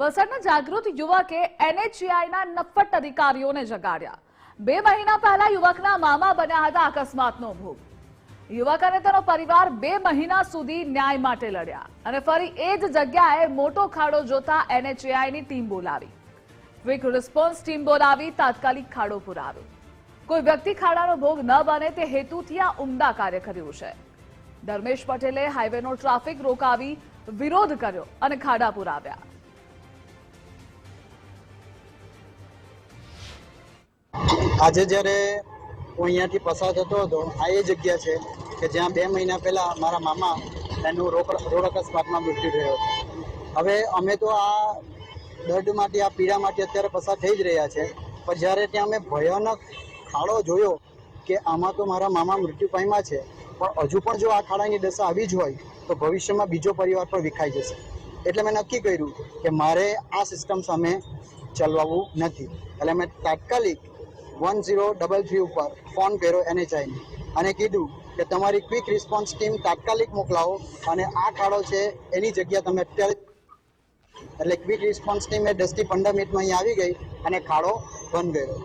વલસાડના જાગૃત યુવકે એનએચઆઈના નફટ અધિકારીઓને જગાડ્યા. બે મહિના પહેલા યુવકના મામા બન્યા હતા અકસ્માતનો ભોગ. યુવક અને તેનો પરિવાર બે મહિના સુધી ન્યાય માટે લડ્યા અને ફરી એ જ જગ્યાએ મોટો ખાડો જોતા એનએચએઆઈની ટીમ બોલાવી. ક્વિક રિસ્પોન્સ ટીમ બોલાવી તાત્કાલિક ખાડો પુરાવ્યો. કોઈ વ્યક્તિ ખાડાનો ભોગ ન બને તે હેતુથી આ ઉમદા કાર્ય કર્યું છે. ધર્મેશ પટેલે હાઈવેનો ટ્રાફિક રોકાવી વિરોધ કર્યો અને ખાડા પુરાવ્યા. આજે જ્યારે હું અહીંયાથી પસાર થતો હતો આ એ જગ્યા છે કે જ્યાં બે મહિના પહેલા મારા મામા એનું રોકડ રોડ અકસ્માતમાં મૃત્યુ થયો હતો. હવે અમે તો આ દર્દ માટે આ પીડા માટે અત્યારે પસાર થઈ જ રહ્યા છે. પણ જ્યારે ત્યાં અમે ભયાનક ખાડો જોયો કે આમાં તો મારા મામા મૃત્યુ પામ્યા છે, પણ હજુ પણ જો આ ખાડાની દશા આવી જ હોય, તો ભવિષ્યમાં બીજો પરિવાર પણ વિખાઈ જશે. એટલે મેં નક્કી કર્યું કે મારે આ સિસ્ટમ સામે ચલાવવું નથી. એટલે મેં તાત્કાલિક વન ઝીરો ડબલ થ્રી ઉપર ફોન કર્યો એનએચઆઈને. અને કીધું કે તમારી ક્વિક રિસ્પોન્સ ટીમ તાત્કાલિક મોકલાવો અને આ ખાડો છે એની જગ્યા તમે અત્યારે એટલે ક્વિક રિસ્પોન્સ ટીમ એ દસથી પંદર મિનિટમાં અહીંયા આવી ગઈ અને ખાડો બંધ કર્યો.